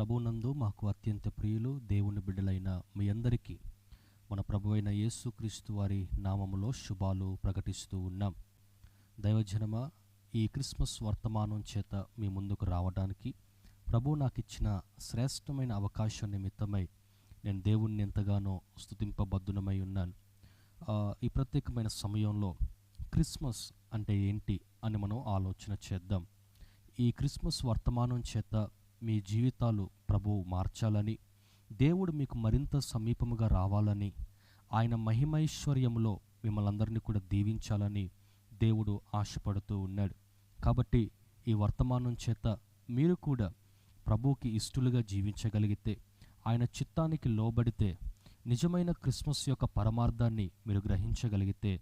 ప్రభునందు మాకు అత్యంత ప్రియులు దేవుని బిడ్డలైన మీ అందరికీ మన ప్రభు అయిన యేసుక్రీస్తు వారి నామములో శుభాలు ప్రకటిస్తూ ఉన్నాం. దైవజనమ ఈ క్రిస్మస్ వర్తమానం చేత మీ ముందుకు రావడానికి ప్రభు నాకు ఇచ్చిన శ్రేష్టమైన అవకాశం నిమిత్తమై నేను దేవుణ్ణి ఎంతగానో స్థుతింపబద్ధునమై ఉన్నాను. ఈ ప్రత్యేకమైన సమయంలో క్రిస్మస్ అంటే ఏంటి అని మనం ఆలోచన చేద్దాం. ఈ క్రిస్మస్ వర్తమానం చేత మీ జీవితాలు ప్రభువు మార్చాలని దేవుడు మీకు మరింత సమీపముగా రావాలని ఆయన మహిమైశ్వర్యంలో మిమ్మల్ని అందరినీ కూడా దీవించాలని దేవుడు ఆశపడుతూ ఉన్నాడు. కాబట్టి ఈ వర్తమానం చేత మీరు కూడా ప్రభువుకి ఇష్టలుగా జీవించగలిగితే ఆయన చిత్తానికి లోబడితే నిజమైన క్రిస్మస్ యొక్క పరమార్థాన్ని మీరు గ్రహించగలిగితే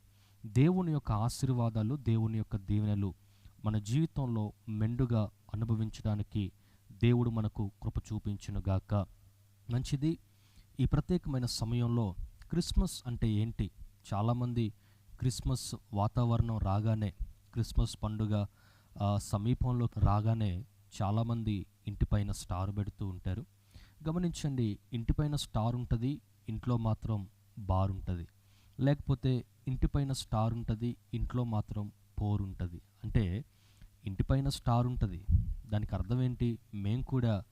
దేవుని యొక్క ఆశీర్వాదాలు దేవుని యొక్క దీవెనలు మన జీవితంలో మెండుగా అనుభవించడానికి దేవుడు మనకు కృప చూపించునుగాక మంచిది. ఈ ప్రత్యేకమైన సమయంలో క్రిస్మస్ అంటే ఏంటి? చాలామంది క్రిస్మస్ వాతావరణం రాగానే క్రిస్మస్ పండుగ ఆ, సమీపంలో రాగానే చాలామంది ఇంటిపైన స్టార్ పెడుతూ ఉంటారు. గమనించండి ఇంటిపైన స్టార్ ఉంటుంది ఇంట్లో మాత్రం బార్ ఉంటుంది. లేకపోతే ఇంటిపైన స్టార్ ఉంటుంది ఇంట్లో మాత్రం పోర్ ఉంటుంది. అంటే ఇంటిపైన స్టార్ ఉంటుంది. దానికి అర్థం ఏంటి? మేం కూడా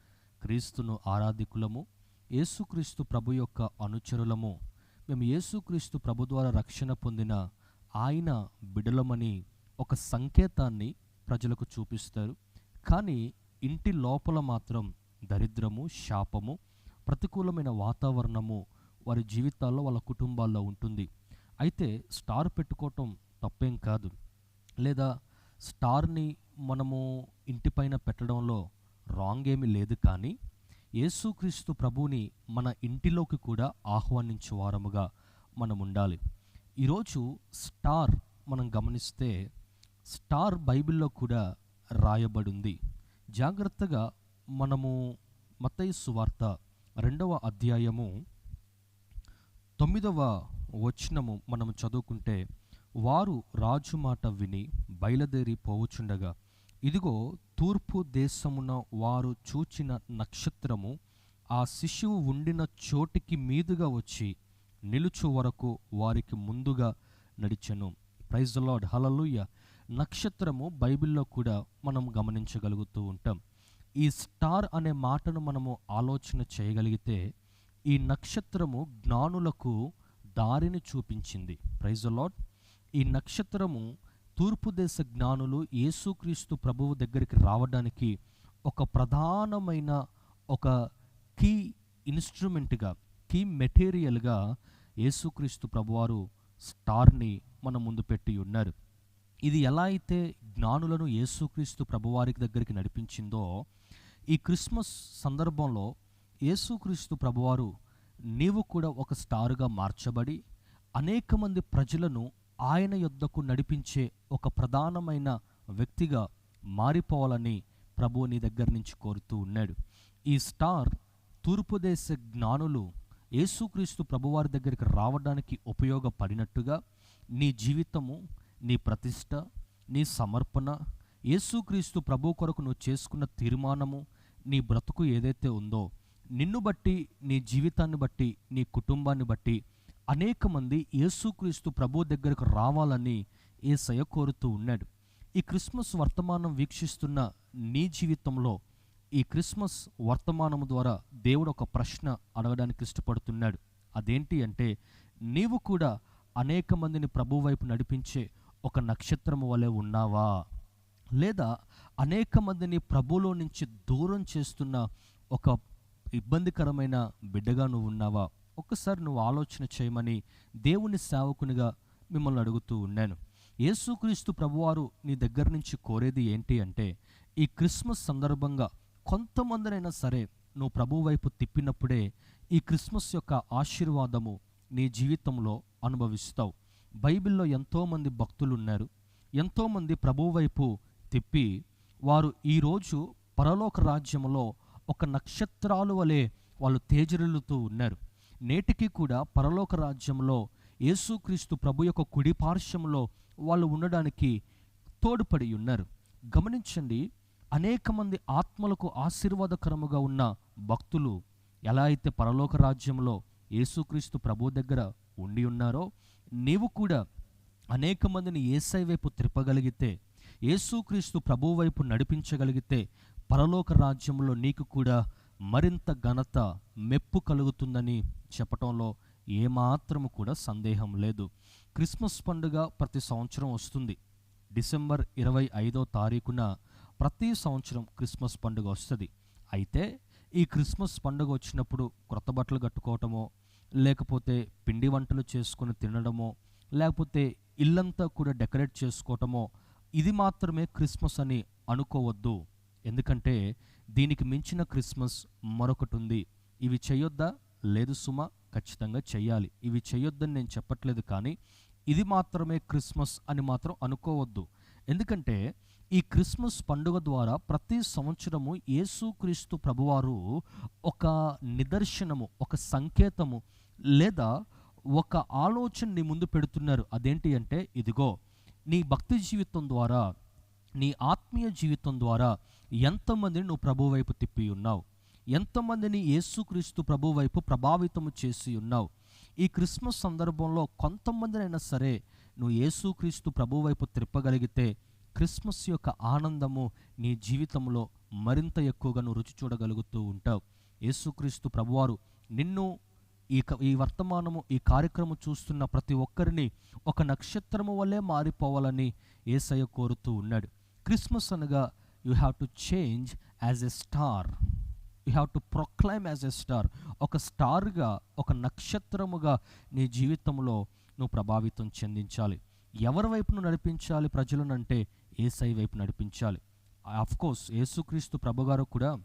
క్రీస్తును ఆరాధికులము యేసుక్రీస్తు ప్రభు యొక్క అనుచరులము. మేము యేసుక్రీస్తు ప్రభు ద్వారా రక్షణ పొందిన ఆయన బిడలమని ఒక సంకేతాన్ని ప్రజలకు చూపిస్తారు. కానీ ఇంటి లోపల మాత్రం దరిద్రము శాపము ప్రతికూలమైన వాతావరణము వారి జీవితాల్లో వాళ్ళ కుటుంబాల్లో ఉంటుంది. అయితే స్టార్ పెట్టుకోవటం తప్పేం కాదు. లేదా స్టార్ని మనము ఇంటిపైన పెట్టడంలో రాంగ్ ఏమీ లేదు కానీ యేసుక్రీస్తు ప్రభువుని మన ఇంటిలోకి కూడా ఆహ్వానించే వారముగా మనం ఉండాలి ఈరోజు స్టార్ మనం గమనిస్తే స్టార్ బైబిల్లో కూడా రాయబడింది. జాగ్రత్తగా మనము మత్తయి సువార్త రెండవ అధ్యాయము తొమ్మిదవ వచనము మనం చదువుకుంటే వారు రాజు మాట విని బయలుదేరి పోవుచుండగా ఇదిగో తూర్పు దేశమున వారు చూచిన నక్షత్రము ఆ శిశువు ఉండిన చోటికి మీదుగా వచ్చి నిలుచు వరకు వారికి ముందుగా నడిచెను. ప్రైజ్ లార్డ్ హలలుయ నక్షత్రము బైబిల్లో కూడా మనం గమనించగలుగుతూ ఉంటాం. ఈ స్టార్ అనే మాటను మనము ఆలోచన చేయగలిగితే ఈ నక్షత్రము జ్ఞానులకు దారిని చూపించింది. ప్రైజ్ లార్డ్ ఈ నక్షత్రము తూర్పు దేశ జ్ఞానులు యేసుక్రీస్తు ప్రభువు దగ్గరికి రావడానికి ఒక ప్రధానమైన ఒక కీ ఇన్స్ట్రుమెంట్గా కీ మెటీరియల్గా యేసుక్రీస్తు ప్రభువారు స్టార్ని మన ముందు పెట్టి ఉన్నారు. ఇది ఎలా అయితే జ్ఞానులను యేసుక్రీస్తు ప్రభువారికి దగ్గరికి నడిపించిందో ఈ క్రిస్మస్ సందర్భంలో యేసుక్రీస్తు ప్రభువారు నీవు కూడా ఒక స్టారుగా మార్చబడి అనేక మంది ప్రజలను ఆయన యొద్దకు నడిపించే ఒక ప్రధానమైన వ్యక్తిగా మారిపోవాలని ప్రభువు నీ దగ్గర నుంచి కోరుతూ ఉన్నాడు. ఈ స్టార్ తూర్పు దేశ జ్ఞానులు యేసుక్రీస్తు ప్రభువారి దగ్గరికి రావడానికి ఉపయోగపడినట్టుగా నీ జీవితము నీ ప్రతిష్ట నీ సమర్పణ యేసుక్రీస్తు ప్రభు కొరకు నువ్వు చేసుకున్న తీర్మానము నీ బ్రతుకు ఏదైతే ఉందో నిన్ను బట్టి నీ జీవితాన్ని బట్టి నీ కుటుంబాన్ని బట్టి అనేక మంది యేసుక్రీస్తు ప్రభు దగ్గరకు రావాలని ఏసయ కోరుతూ ఉన్నాడు. ఈ క్రిస్మస్ వర్తమానం వీక్షిస్తున్న నీ జీవితంలో ఈ క్రిస్మస్ వర్తమానం ద్వారా దేవుడు ఒక ప్రశ్న అడగడానికి ఇష్టపడుతున్నాడు. అదేంటి అంటే నీవు కూడా అనేక మందిని ప్రభు వైపు నడిపించే ఒక నక్షత్రం వలె ఉన్నావా? లేదా అనేక మందిని ప్రభులో నుంచి దూరం చేస్తున్న ఒక ఇబ్బందికరమైన బిడ్డగా నువ్వు ఉన్నావా? ఒక్కసారి నువ్వు ఆలోచన చేయమని దేవుని సేవకునిగా మిమ్మల్ని అడుగుతూ ఉన్నాను. యేసుక్రీస్తు ప్రభువారు నీ దగ్గర నుంచి కోరేది ఏంటి అంటే ఈ క్రిస్మస్ సందర్భంగా కొంతమందినైనా సరే నువ్వు ప్రభు వైపు తిప్పినప్పుడే ఈ క్రిస్మస్ యొక్క ఆశీర్వాదము నీ జీవితంలో అనుభవిస్తావు. బైబిల్లో ఎంతోమంది భక్తులు ఉన్నారు ఎంతోమంది ప్రభు వైపు తిప్పి వారు ఈరోజు పరలోక రాజ్యంలో ఒక నక్షత్రాలు వలె వాళ్ళు తేజరిల్లుతూ ఉన్నారు. నేటికి కూడా పరలోక రాజ్యంలో యేసుక్రీస్తు ప్రభు యొక్క కుడి పార్శ్వంలో వాళ్ళు ఉండడానికి తోడ్పడి ఉన్నారు. గమనించండి అనేక మంది ఆత్మలకు ఆశీర్వాదకరముగా ఉన్న భక్తులు ఎలా అయితే పరలోక రాజ్యంలో యేసుక్రీస్తు ప్రభు దగ్గర ఉండి ఉన్నారో నీవు కూడా అనేక మందిని ఏసై వైపు త్రిప్పగలిగితే యేసుక్రీస్తు ప్రభు వైపు నడిపించగలిగితే పరలోక రాజ్యంలో నీకు కూడా మరింత ఘనత మెప్పు కలుగుతుందని చెప్పటంలో ఏమాత్రము కూడా సందేహం లేదు. క్రిస్మస్ పండుగ ప్రతి సంవత్సరం వస్తుంది. డిసెంబర్ ఇరవై ఐదో తారీఖున ప్రతి సంవత్సరం క్రిస్మస్ పండుగ వస్తుంది. అయితే ఈ క్రిస్మస్ పండుగ వచ్చినప్పుడు క్రొత్త బట్టలు కట్టుకోవటమో లేకపోతే పిండి వంటలు చేసుకొని తినడమో లేకపోతే ఇల్లంతా కూడా డెకరేట్ చేసుకోవటమో ఇది మాత్రమే క్రిస్మస్ అని అనుకోవద్దు. ఎందుకంటే దీనికి మించిన క్రిస్మస్ మరొకటి ఉంది ఇవి చేయొద్దా? లేదు సుమ ఖచ్చితంగా చేయాలి ఇవి చేయొద్దని నేను చెప్పట్లేదు కానీ ఇది మాత్రమే క్రిస్మస్ అని మాత్రం అనుకోవద్దు. ఎందుకంటే ఈ క్రిస్మస్ పండుగ ద్వారా ప్రతి సంవత్సరము యేసుక్రీస్తు ప్రభువారు ఒక నిదర్శనము ఒక సంకేతము లేదా ఒక ఆలోచన నీ ముందు పెడుతున్నారు. అదేంటి అంటే ఇదిగో నీ భక్తి జీవితం ద్వారా నీ ఆత్మీయ జీవితం ద్వారా ఎంతమందిని నువ్వు ప్రభు వైపు తిప్పి ఉన్నావు? ఎంతమందిని యేసుక్రీస్తు ప్రభు వైపు ప్రభావితము చేసి ఉన్నావు? ఈ క్రిస్మస్ సందర్భంలో కొంతమందినైనా సరే నువ్వు యేసుక్రీస్తు ప్రభు వైపు త్రిప్పగలిగితే క్రిస్మస్ యొక్క ఆనందము నీ జీవితంలో మరింత ఎక్కువగా నువ్వు రుచి చూడగలుగుతూ ఉంటావు. యేసుక్రీస్తు ప్రభువారు నిన్ను ఈ క- ఈ వర్తమానము ఈ కార్యక్రమం చూస్తున్న ప్రతి ఒక్కరిని ఒక నక్షత్రము వల్లే మారిపోవాలని ఏసయ్య కోరుతూ ఉన్నాడు. క్రిస్మస్ అనగా you have to change as a star you have to proclaim as a star ఒక స్టార్గా ఒక నక్షత్రముగా నీ జీవితంలో నువ్వు ప్రభావితం చెందించాలి. ఎవరి వైపు నువ్వు నడిపించాలి ప్రజలను అంటే ఏసై వైపు నడిపించాలి. కోర్స్ యేసుక్రీస్తు ప్రభుగారు కూడా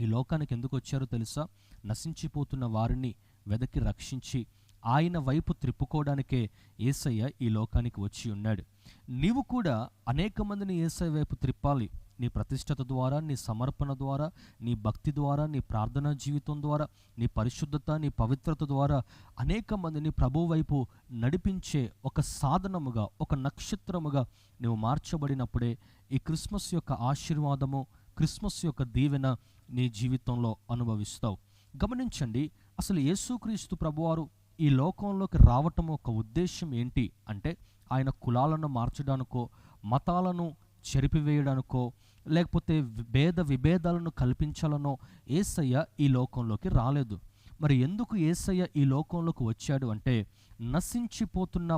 ఈ లోకానికి ఎందుకు వచ్చారో తెలుసా? నశించిపోతున్న వారిని వెదకి రక్షించి ఆయన వైపు త్రిప్పుకోవడానికే ఏసయ్య ఈ లోకానికి వచ్చి ఉన్నాడు. నీవు కూడా అనేక మందిని ఏసై వైపు త్రిప్పాలి. నీ ప్రతిష్టత ద్వారా నీ సమర్పణ ద్వారా నీ భక్తి ద్వారా నీ ప్రార్థనా జీవితం ద్వారా నీ పరిశుద్ధత నీ పవిత్రత ద్వారా అనేక మందిని ప్రభు వైపు నడిపించే ఒక సాధనముగా ఒక నక్షత్రముగా నువ్వు మార్చబడినప్పుడే ఈ క్రిస్మస్ యొక్క ఆశీర్వాదము క్రిస్మస్ యొక్క దీవెన నీ జీవితంలో అనుభవిస్తావు. గమనించండి అసలు యేసుక్రీస్తు ప్రభువారు ఈ లోకంలోకి రావటం ఒక ఉద్దేశం ఏంటి? అంటే ఆయన కులాలను మార్చడానికో మతాలను చెరిపివేయడానికో లేకపోతే భేద విభేదాలను కల్పించాలనో ఏసయ్య ఈ లోకంలోకి రాలేదు. మరి ఎందుకు ఏసయ్య ఈ లోకంలోకి వచ్చాడు అంటే నశించిపోతున్న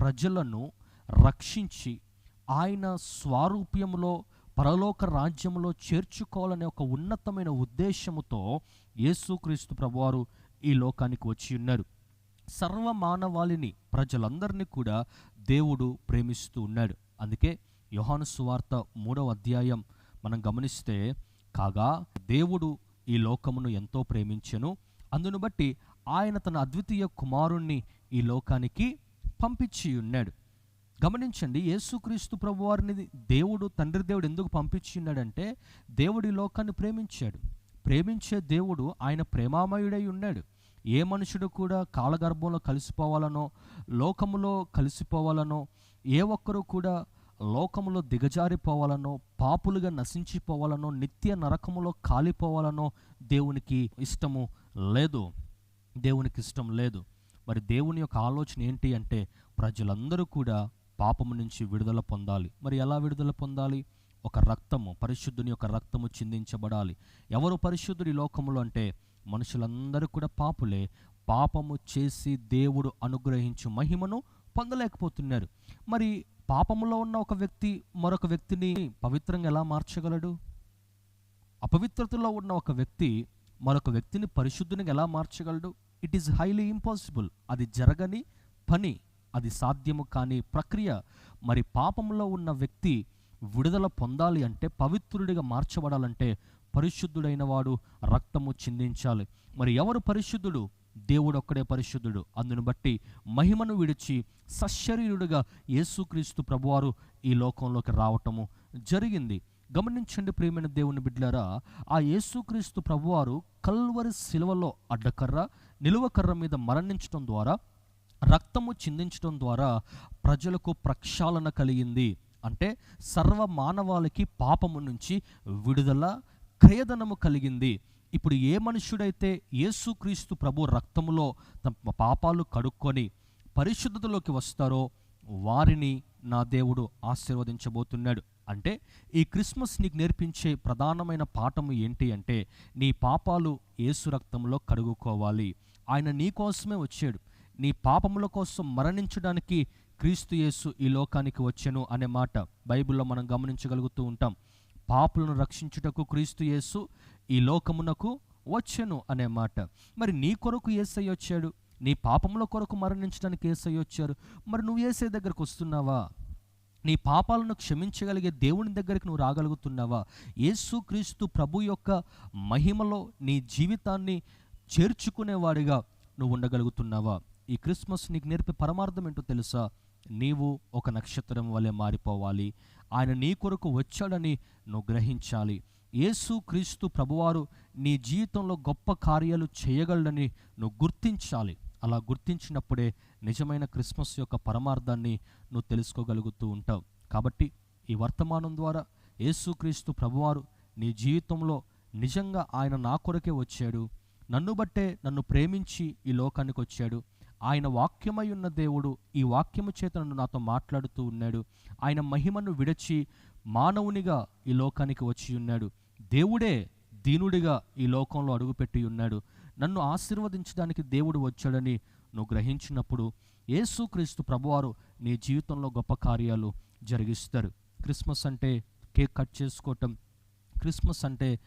ప్రజలను రక్షించి ఆయన స్వారూప్యంలో పరలోక రాజ్యంలో చేర్చుకోవాలనే ఒక ఉన్నతమైన ఉద్దేశముతో యేసుక్రీస్తు ప్రభువారు ఈ లోకానికి వచ్చి ఉన్నారు. సర్వ మానవాళిని ప్రజలందరినీ కూడా దేవుడు ప్రేమిస్తూ ఉన్నాడు. అందుకే యోహాను సువార్త మూడవ అధ్యాయం మనం గమనిస్తే కాగా దేవుడు ఈ లోకమును ఎంతో ప్రేమించెను. అందును బట్టి ఆయన తన అద్వితీయ కుమారుణ్ణి ఈ లోకానికి పంపించి ఉన్నాడు గమనించండి యేసుక్రీస్తు ప్రభువారిని దేవుడు తండ్రి దేవుడు ఎందుకు పంపించి ఉన్నాడంటే దేవుడు ఈ లోకాన్ని ప్రేమించాడు. ప్రేమించే దేవుడు ఆయన ప్రేమామయుడై ఉన్నాడు ఏ మనుషుడు కూడా కాలగర్భంలో కలిసిపోవాలనో లోకములో కలిసిపోవాలనో ఏ ఒక్కరూ కూడా లోకములో దిగజారిపోవాలనో పాపులుగా నశించిపోవాలనో నిత్య నరకములో కాలిపోవాలనో దేవునికి ఇష్టము లేదు. దేవునికి ఇష్టం లేదు. మరి దేవుని యొక్క ఆలోచన ఏంటి అంటే ప్రజలందరూ కూడా పాపము నుంచి విడుదల పొందాలి. మరి ఎలా విడుదల పొందాలి? ఒక రక్తము పరిశుద్ధుని యొక్క రక్తము చిందించబడాలి. ఎవరు పరిశుద్ధుడి లోకములు లోకములో అంటే మనుషులందరూ కూడా పాపులే. పాపము చేసి దేవుడు అనుగ్రహించు మహిమను పొందలేకపోతున్నారు. మరి పాపములో ఉన్న ఒక వ్యక్తి మరొక వ్యక్తిని పవిత్రంగా ఎలా మార్చగలడు? అపవిత్రతలో ఉన్న ఒక వ్యక్తి మరొక వ్యక్తిని పరిశుద్ధునిగా ఎలా మార్చగలడు? ఇట్ ఈస్ హైలీ ఇంపాసిబుల్ అది జరగని పని అది సాధ్యము కాని ప్రక్రియ. మరి పాపంలో ఉన్న వ్యక్తి విడుదల పొందాలి అంటే పవిత్రుడిగా మార్చబడాలంటే పరిశుద్ధుడైన వాడు రక్తము చిందించాలి. మరి ఎవరు పరిశుద్ధుడు? దేవుడు ఒక్కడే పరిశుద్ధుడు. అందును బట్టి మహిమను విడిచి సశరీరుడుగా యేసుక్రీస్తు ప్రభువారు ఈ లోకంలోకి రావటము జరిగింది. గమనించండి ప్రియమైన దేవుని బిడ్డలారా ఆ యేసుక్రీస్తు ప్రభువారు కల్వరి శిలువలో అడ్డకర్ర నిలువకర్ర మీద మరణించడం ద్వారా రక్తము చిందించడం ద్వారా ప్రజలకు ప్రక్షాళన కలిగింది. అంటే సర్వ మానవాళికి పాపము నుంచి విడుదల క్రయదనము కలిగింది. ఇప్పుడు ఏ మనుష్యుడైతే యేసుక్రీస్తు ప్రభు రక్తములో తమ పాపాలు కడుక్కొని పరిశుద్ధతలోకి వస్తారో వారిని నా దేవుడు ఆశీర్వదించబోతున్నాడు. అంటే ఈ క్రిస్మస్ నీకు నేర్పించే ప్రధానమైన పాఠం ఏంటి అంటే నీ పాపాలు యేసు రక్తంలో కడుగుకోవాలి. ఆయన నీ కోసమే వచ్చాడు. నీ పాపముల కోసం మరణించడానికి క్రీస్తు యేసు ఈ లోకానికి వచ్చెను అనే మాట బైబిల్లో మనం గమనించగలుగుతూ ఉంటాం. పాపులను రక్షించుటకు క్రీస్తు యేసు ఈ లోకమునకు వచ్చెను అనే మాట. మరి నీ కొరకు ఏసై వచ్చాడు? నీ పాపముల కొరకు మరణించడానికి ఏసై వచ్చారు? మరి నువ్వు ఏసై దగ్గరకు వస్తున్నావా? నీ పాపాలను క్షమించగలిగే దేవుని దగ్గరికి నువ్వు రాగలుగుతున్నావా? యేసు క్రీస్తు ప్రభు యొక్క మహిమలో నీ జీవితాన్ని చేర్చుకునేవాడిగా నువ్వు ఉండగలుగుతున్నావా? ఈ క్రిస్మస్ నీకు నేర్పే పరమార్థం ఏంటో తెలుసా? నీవు ఒక నక్షత్రం వలె మారిపోవాలి. ఆయన నీ కొరకు వచ్చాడని నువ్వు గ్రహించాలి. యేసు క్రీస్తు ప్రభువారు నీ జీవితంలో గొప్ప కార్యాలు చేయగలడని నువ్వు గుర్తించాలి. అలా గుర్తించినప్పుడే నిజమైన క్రిస్మస్ యొక్క పరమార్థాన్ని నువ్వు తెలుసుకోగలుగుతూ ఉంటావు. కాబట్టి ఈ వర్తమానం ద్వారా యేసుక్రీస్తు ప్రభువారు నీ జీవితంలో నిజంగా ఆయన నా కొరకే వచ్చాడు. నన్ను బట్టే నన్ను ప్రేమించి ఈ లోకానికి వచ్చాడు. ఆయన వాక్యమై ఉన్న దేవుడు ఈ వాక్యము చేత నన్ను నాతో మాట్లాడుతూ ఉన్నాడు. ఆయన మహిమను విడచి మానవునిగా ఈ లోకానికి వచ్చి ఉన్నాడు. దేవుడే దీనుడిగా ఈ లోకంలో అడుగుపెట్టి ఉన్నాడు. నన్ను ఆశీర్వదించడానికి దేవుడు వచ్చాడని నువ్వు గ్రహించినప్పుడు యేసుక్రీస్తు ప్రభువారు నీ జీవితంలో గొప్ప కార్యాలు జరిగిస్తారు. క్రిస్మస్ అంటే కేక్ కట్ చేసుకోవటం క్రిస్మస్ అంటే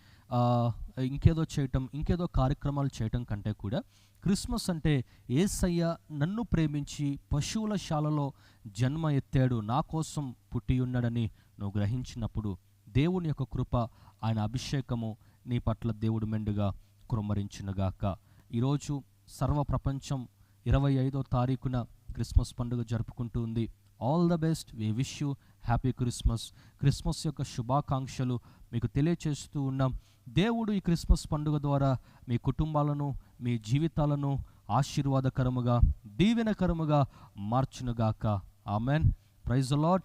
ఇంకేదో చేయటం ఇంకేదో కార్యక్రమాలు చేయటం కంటే కూడా క్రిస్మస్ అంటే ఏసయ్య నన్ను ప్రేమించి పశువుల శాలలో జన్మ ఎత్తాడు నా కోసం పుట్టి ఉన్నాడని నువ్వు గ్రహించినప్పుడు దేవుని యొక్క కృప ఆయన అభిషేకము నీ పట్ల దేవుడు మెండుగా కుమ్మరించునుగాక ఈరోజు సర్వ ప్రపంచం ఇరవై ఐదో తారీఖున క్రిస్మస్ పండుగ జరుపుకుంటూ ఉంది. All the best we wish you happy Christmas Christmas యొక్క శుభాకాంక్షలు మీకు తెలియచేస్తూ ఉన్నాం. దేవుడు ఈ క్రిస్మస్ పండుగ ద్వారా మీ కుటుంబాలను మీ జీవితాలను ఆశీర్వాదకరముగా దీవెనకరముగా మార్చునుగాక. ఆమెన్ ప్రైజ్ లాడ్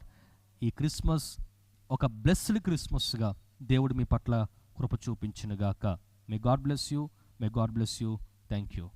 ఈ క్రిస్మస్ ఒక బ్లెస్డ్ క్రిస్మస్గా దేవుడు మీ పట్ల కృప చూపించినగాక. May God bless you may God bless you thank you